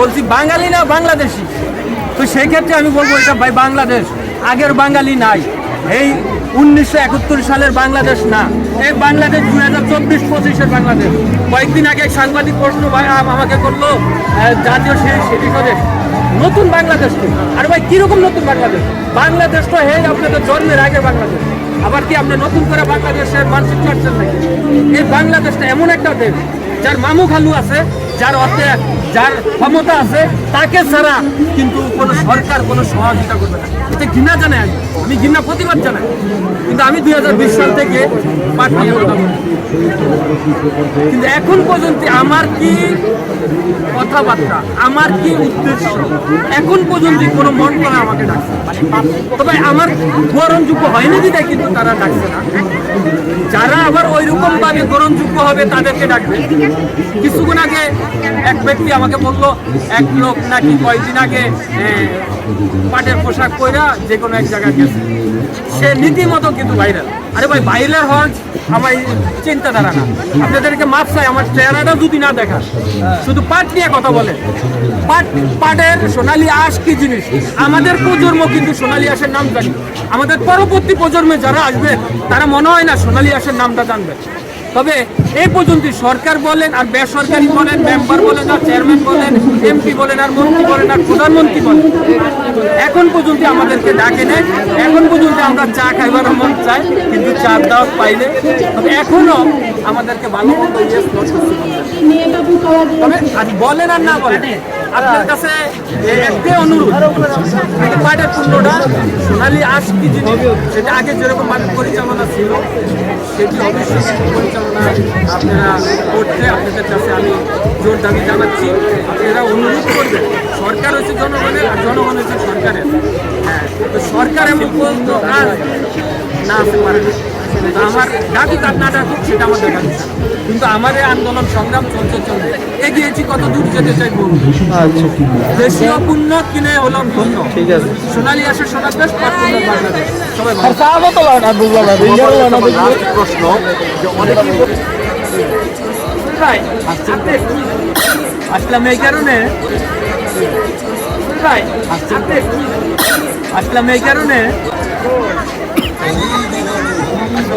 বলছি বাঙালি না বাংলাদেশি? তো সেই ক্ষেত্রে আমি বলব এটা ভাই বাংলাদেশ। আগের বাঙালি নাই। এই উনিশশো একাত্তর সালের বাংলাদেশ না। এই বাংলাদেশ দুই হাজার চব্বিশ পঁচিশের বাংলাদেশ। কয়েকদিন আগে সাংবাদিক প্রশ্ন ভাই আমাকে করল জাতীয় করে নতুন বাংলাদেশ কি আর ভাই, কীরকম নতুন বাংলাদেশ? বাংলাদেশ তো হে আপনাদের জন্মের আগে বাংলাদেশ। আবার কি আপনি নতুন করে বাংলাদেশের মানচিত্র আনছেন নাকি? এই বাংলাদেশটা এমন একটা দেশ, যার মামু খালু আছে যার অর্থে যার ক্ষমতা আছে, তাকে ছাড়া কিন্তু কোনো সরকার কোনো সহযোগিতা করবে না। এতে ঘৃণা জানাই আমি। ঘৃণা প্রতিবাদ জানাই। কিন্তু আমি দুই হাজার বিশ সাল থেকে বলি কিন্তু এখন পর্যন্ত আমার কি কথাবার্তা, আমার কি উদ্দেশ্য, এখন পর্যন্ত কোনো মন করে আমাকে ডাকছে তবে আমার গ্রহণযোগ্য হয়নি দিদা, কিন্তু তারা ডাকছে না। যারা আবার ওই রকম ভাবে গ্রহণযোগ্য হবে তাদেরকে ডাকবে। কিছুক্ষণ আগে এক ব্যক্তি আমাকে বলল, এক লোক নাকি কয়েকদিন আগে পাটের পোশাক পরা যে কোনো এক জায়গায় গেছে। সে নীতিমতো কিন্তু ভাইরাল আরে ভাই ভাইরাল হওয়ার আমার চিন্তাধারা না। আপনাদেরকে মাপ চাই, আমার চেহারাটা যদি না দেখা শুধু পাট নিয়ে কথা বলে পাট, পাটের সোনালী আঁশ কি জিনিস? আমাদের প্রজন্ম কিন্তু সোনালী আঁশের নাম জানি। আমাদের পরবর্তী প্রজন্মে যারা আসবে, তারা মনে হয় না সোনালী আঁশের নামটা জানবে। তবে এই পর্যন্ত সরকার বলেন আর বেসরকারি বলেন, মেম্বার বলেন আর চেয়ারম্যান বলেন, এমপি বলেন আর মন্ত্রী বলেন আর প্রধানমন্ত্রী বলেন, এখন পর্যন্ত আমাদেরকে ডাকে নেয় এখন পর্যন্ত আমরা চা খাইবার মন চাই। কিন্তু চা দাওয়াত পাইলে তবে এখনও আমাদেরকে ভালো মন্দ বলে। তবে আজ বলেন আর না বলেন কাছে একটাই অনুরোধ পাটের আশ কি জিনিস সেটা আগে যেরকম পরিচালনা ছিল, সেটি অবশ্যই পরিচালনা আপনারা করতে আপনাদের কাছে আমি জোর জানাচ্ছি। আপনারা অনুরোধ করবেন, সরকার হচ্ছে জনগণের আর জনগণ হচ্ছে সরকারের। হ্যাঁ সরকার এমন কোনো কাজ। না আসতে পারে না। কিন্তু আমার ডাকুক আর না ডাকুক সেটা যাচ্ছে না। কিন্তু আমার এই আন্দোলন সংগ্রাম চলছে চলবে এগিয়েছি কত দূর যেতে চাই বলুন দেশীয় পুণ্য কিনে হলাম পুণ্য ঠিক আছে। সোনালী আসে সোনার দেশ পুণ্য বাংলাদেশ। সবাই প্রশ্ন যে অনেকেই আসলাম এই কারণে। আসলাম এই কারণে।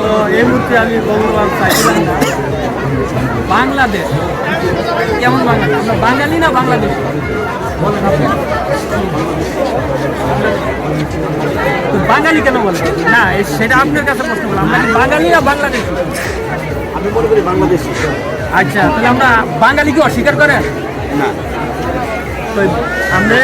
তো এই মুহূর্তে আমি বললাম চাইছিলাম বাংলাদেশ। কেমন বাংলাদেশ? আমরা বাঙালি না বাংলাদেশ? বাঙালি কেন বলে না সেটা আপনার কাছে প্রশ্ন করলাম। আমরা বাঙালি না বাংলাদেশ? আমি মনে করি বাংলাদেশি। আচ্ছা তাহলে আমরা বাঙালি বাঙালিকে অস্বীকার করেন? না। আমরা